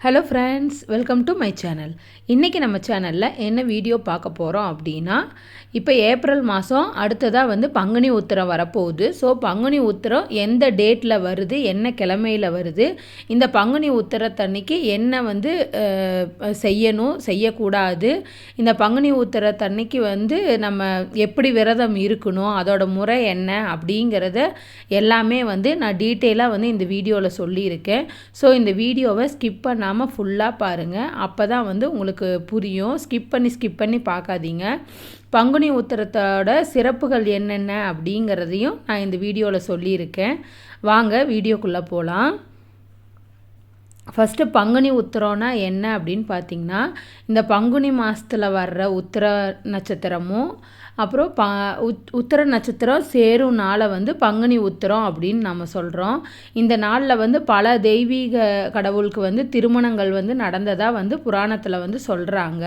Hello friends welcome to my channel இன்றைக்கி நம்ம சேனலில் என்ன வீடியோ பார்க்க போகிறோம் அப்படின்னா இப்போ ஏப்ரல் மாதம் அடுத்ததாக வந்து பங்குனி உத்திரம் வரப்போகுது. ஸோ பங்குனி உத்திரம் எந்த டேட்டில் வருது என்ன கிழமையில் வருது இந்த பங்குனி உத்திரத்தன்னைக்கு என்ன வந்து செய்யணும் செய்யக்கூடாது இந்த பங்குனி உத்திரத்தன்னைக்கு வந்து நம்ம எப்படி விரதம் இருக்கணும் அதோட முறை என்ன அப்படிங்கிறத எல்லாமே வந்து நான் டீட்டெயிலாக வந்து இந்த வீடியோவில் சொல்லியிருக்கேன். ஸோ இந்த வீடியோவை ஸ்கிப் பண்ண பண்ணாமல் ஃபுல்லாக பாருங்கள் அப்போ தான் வந்து உங்களுக்கு புரியும். ஸ்கிப் பண்ணி ஸ்கிப் பண்ணி பார்க்காதீங்க. பங்குனி உத்தரத்தோட சிறப்புகள் என்னென்ன அப்படிங்கிறதையும் நான் இந்த வீடியோவில் சொல்லியிருக்கேன். வாங்க வீடியோக்குள்ளே போகலாம் ஃபஸ்ட்டு பங்குனி உத்திரம்னா என்ன அப்படின்னு பார்த்தீங்கன்னா இந்த பங்குனி மாதத்தில் வர்ற உத்திர நட்சத்திரமும் அப்புறம் ப உத் உத்திர நட்சத்திரம் சேரும் நாளை வந்து பங்குனி உத்திரம் அப்படின்னு நம்ம சொல்கிறோம் இந்த நாளில் வந்து பல தெய்வீக கடவுளுக்கு வந்து திருமணங்கள் வந்து நடந்ததாக வந்து புராணத்தில் வந்து சொல்கிறாங்க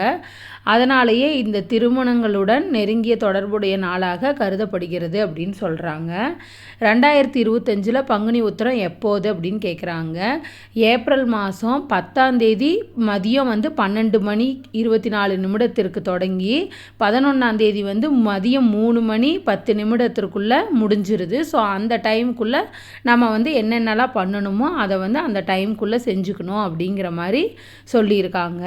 அதனாலேயே இந்த திருமணங்களுடன் நெருங்கிய தொடர்புடைய நாளாக கருதப்படுகிறது அப்படின்னு சொல்கிறாங்க ரெண்டாயிரத்தி இருபத்தஞ்சில் பங்குனி உத்திரம் எப்போது அப்படின்னு கேட்குறாங்க ஏப்ரல் மாதம் பத்தாம் தேதி மதியம் வந்து பன்னெண்டு மணி இருபத்தி நாலு நிமிடத்திற்கு தொடங்கி பதினொன்றாம் தேதி வந்து மதியம் மூணு மணி பத்து நிமிடத்திற்குள்ளே முடிஞ்சிருது. ஸோ அந்த டைமுக்குள்ளே நம்ம வந்து என்னென்னலாம் பண்ணணுமோ அதை வந்து அந்த டைமுக்குள்ளே செஞ்சுக்கணும் அப்படிங்கிற மாதிரி சொல்லியிருக்காங்க.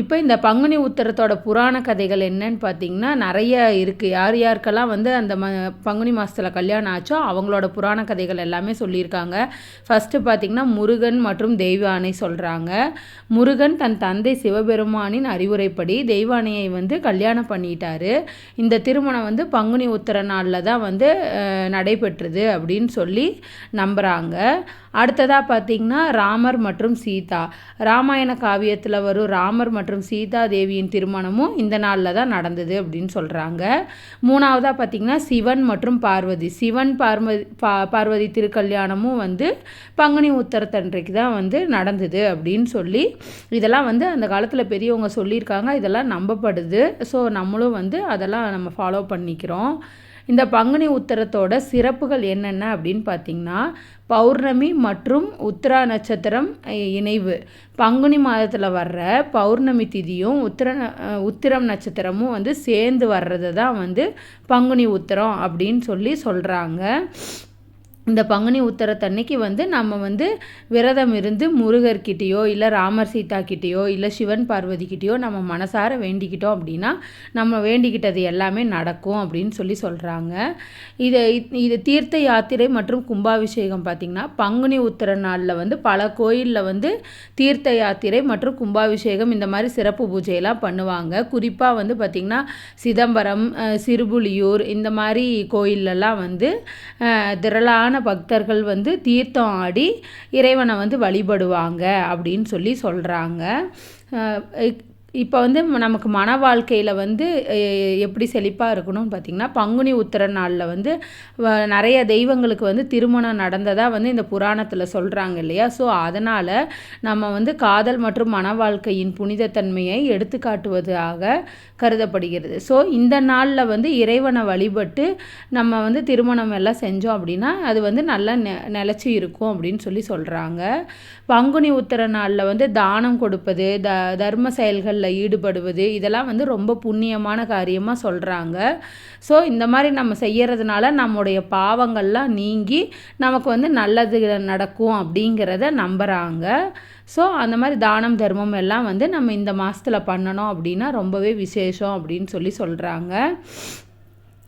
இப்போ இந்த பங்குனி உத்தரத்தோட புராண கதைகள் என்னன்னு பார்த்தீங்கன்னா நிறைய இருக்குது யார் யாருக்கெல்லாம் வந்து அந்த ம பங்குனி மாதத்தில் கல்யாணம் ஆச்சோ அவங்களோட புராண கதைகள் எல்லாமே சொல்லியிருக்காங்க. ஃபஸ்ட்டு பார்த்திங்கன்னா முருகன் மற்றும் தெய்வானை சொல்கிறாங்க முருகன் தன் தந்தை சிவபெருமானின் அறிவுரைப்படி தெய்வானையை வந்து கல்யாணம் பண்ணிட்டாரு. இந்த திருமணம் வந்து பங்குனி உத்திர நாளில் தான் வந்து நடைபெற்றது அப்படின்னு சொல்லி நம்புகிறாங்க அடுத்ததாக பார்த்திங்கன்னா ராமர் மற்றும் சீதா. ராமாயண காவியத்தில் வரும் ராமர் மற்றும் சீதா தேவியின் திருமணமும் இந்த நாளில் தான் நடந்தது அப்படின்னு சொல்கிறாங்க மூணாவதாக பார்த்திங்கன்னா சிவன் மற்றும் பார்வதி. சிவன் பார்வதி பா பார்வதி திருக்கல்யாணமும் வந்து பங்குனி உத்தரத்தன்றைக்கு தான் வந்து நடந்தது அப்படின்னு சொல்லி இதெல்லாம் வந்து அந்த காலத்தில் பெரியவங்க சொல்லியிருக்காங்க. இதெல்லாம் நம்பப்படுது. ஸோ நம்மளும் வந்து அதெல்லாம் நம்ம ஃபாலோ பண்ணிக்கிறோம். இந்த பங்குனி உத்தரத்தோட சிறப்புகள் என்னென்ன அப்படின்னு பார்த்தீங்கன்னா பௌர்ணமி மற்றும் உத்திரா நட்சத்திரம் இணைவு. பங்குனி மாதத்தில் வர்ற பௌர்ணமி திதியும் உத்திர உத்திரம் நட்சத்திரமும் வந்து சேர்ந்து வர்றது தான் வந்து பங்குனி உத்திரம் அப்படின்னு சொல்லி சொல்கிறாங்க இந்த பங்குனி உத்தரத்தன்னைக்கு வந்து நம்ம வந்து விரதம் இருந்து முருகர்கிட்டேயோ இல்லை ராமர் சீதா கிட்டேயோ இல்லை சிவன் பார்வதிக்கிட்டேயோ நம்ம மனசார வேண்டிக்கிட்டோம் அப்படின்னா நம்ம வேண்டிக்கிட்டது எல்லாமே நடக்கும் அப்படின்னு சொல்லி சொல்கிறாங்க இதை இது தீர்த்த யாத்திரை மற்றும் கும்பாபிஷேகம் பார்த்திங்கன்னா பங்குனி உத்திர நாளில் வந்து பல கோயிலில் வந்து தீர்த்த யாத்திரை மற்றும் கும்பாபிஷேகம் இந்த மாதிரி சிறப்பு பூஜையெல்லாம் பண்ணுவாங்க. குறிப்பாக வந்து பார்த்திங்கன்னா சிதம்பரம் சிறுபுலியூர் இந்த மாதிரி கோயிலெல்லாம் வந்து திரளான திரளான பக்தர்கள் வந்து தீர்த்தம் ஆடி இறைவனை வந்து வழிபடுவாங்க அப்படின்னு சொல்லி சொல்கிறாங்க இப்போ வந்து நமக்கு மன வாழ்க்கையில் வந்து எப்படி செழிப்பாக இருக்கணும்னு பார்த்திங்கன்னா பங்குனி உத்திர நாளில் வந்து நிறைய தெய்வங்களுக்கு வந்து திருமணம் நடந்ததாக வந்து இந்த புராணத்தில் சொல்கிறாங்க இல்லையா? ஸோ அதனால் நம்ம வந்து காதல் மற்றும் மன வாழ்க்கையின் புனிதத்தன்மையை எடுத்துக்காட்டுவதாக கருதப்படுகிறது. ஸோ இந்த நாளில் வந்து இறைவனை வழிபட்டு நம்ம வந்து திருமணம் எல்லாம் செஞ்சோம் அப்படின்னா அது வந்து நல்லா நெ நிலச்சி இருக்கும் அப்படின்னு சொல்லி சொல்கிறாங்க பங்குனி உத்திர நாளில் வந்து தானம் கொடுப்பது த தர்ம செயல்கள் செயல்களில் ஈடுபடுவது இதெல்லாம் வந்து ரொம்ப புண்ணியமான காரியமாக சொல்கிறாங்க ஸோ இந்த மாதிரி நம்ம செய்கிறதுனால நம்முடைய பாவங்கள்லாம் நீங்கி நமக்கு வந்து நல்லது நடக்கும் அப்படிங்கிறத நம்புகிறாங்க ஸோ அந்த மாதிரி தானம் தர்மம் எல்லாம் வந்து நம்ம இந்த மாதத்தில் பண்ணணும் அப்படின்னா ரொம்பவே விசேஷம் அப்படின்னு சொல்லி சொல்கிறாங்க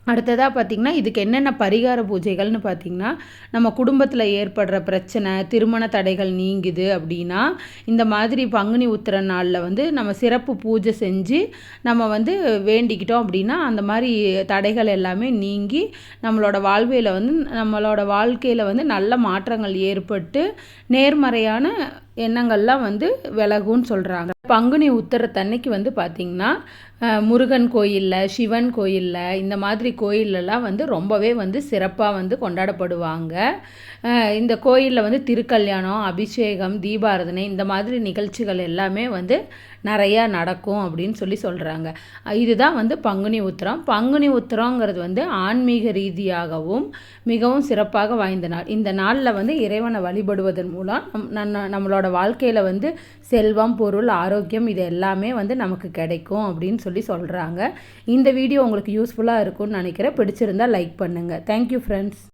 அடுத்ததாக பார்த்திங்கன்னா இதுக்கு என்னென்ன பரிகார பூஜைகள்னு பார்த்திங்கன்னா நம்ம குடும்பத்தில் ஏற்படுற பிரச்சனை திருமண தடைகள் நீங்குது அப்படின்னா இந்த மாதிரி பங்குனி உத்திர நாளில் வந்து நம்ம சிறப்பு பூஜை செஞ்சு நம்ம வந்து வேண்டிக்கிட்டோம் அப்படின்னா அந்த மாதிரி தடைகள் எல்லாமே நீங்கி நம்மளோட வாழ்வையில் வந்து நம்மளோட வாழ்க்கையில் வந்து நல்ல மாற்றங்கள் ஏற்பட்டு நேர்மறையான எண்ணங்கள்லாம் வந்து விலகுன்னு சொல்கிறாங்க பங்குனி உத்தரத்தன்னைக்கு வந்து பார்த்திங்கன்னா முருகன் கோயிலில் சிவன் கோயிலில் இந்த மாதிரி கோயிலெல்லாம் வந்து ரொம்பவே வந்து சிறப்பாக வந்து கொண்டாடப்படுவாங்க. இந்த கோயிலில் வந்து திருக்கல்யாணம் அபிஷேகம் தீபாரதனை இந்த மாதிரி நிகழ்ச்சிகள் எல்லாமே வந்து நிறையா நடக்கும் அப்படின்னு சொல்லி சொல்கிறாங்க இதுதான் வந்து பங்குனி உத்திரம். பங்குனி உத்திரங்கிறது வந்து ஆன்மீக ரீதியாகவும் மிகவும் சிறப்பாக வாய்ந்த நாள். இந்த நாளில் வந்து இறைவனை வழிபடுவதன் மூலம் நம் நம்மளோட வாழ்க்கையில் வந்து செல்வம் பொருள் ஆரோக்கியம் இது எல்லாமே வந்து நமக்கு கிடைக்கும் அப்படின்னு சொல்லி சொல்லி சொல்கிறாங்க இந்த வீடியோ உங்களுக்கு யூஸ்ஃபுல்லாக இருக்கும்னு நினைக்கிறேன். பிடிச்சிருந்தால் லைக் பண்ணுங்கள் தேங்க்யூ ஃப்ரெண்ட்ஸ்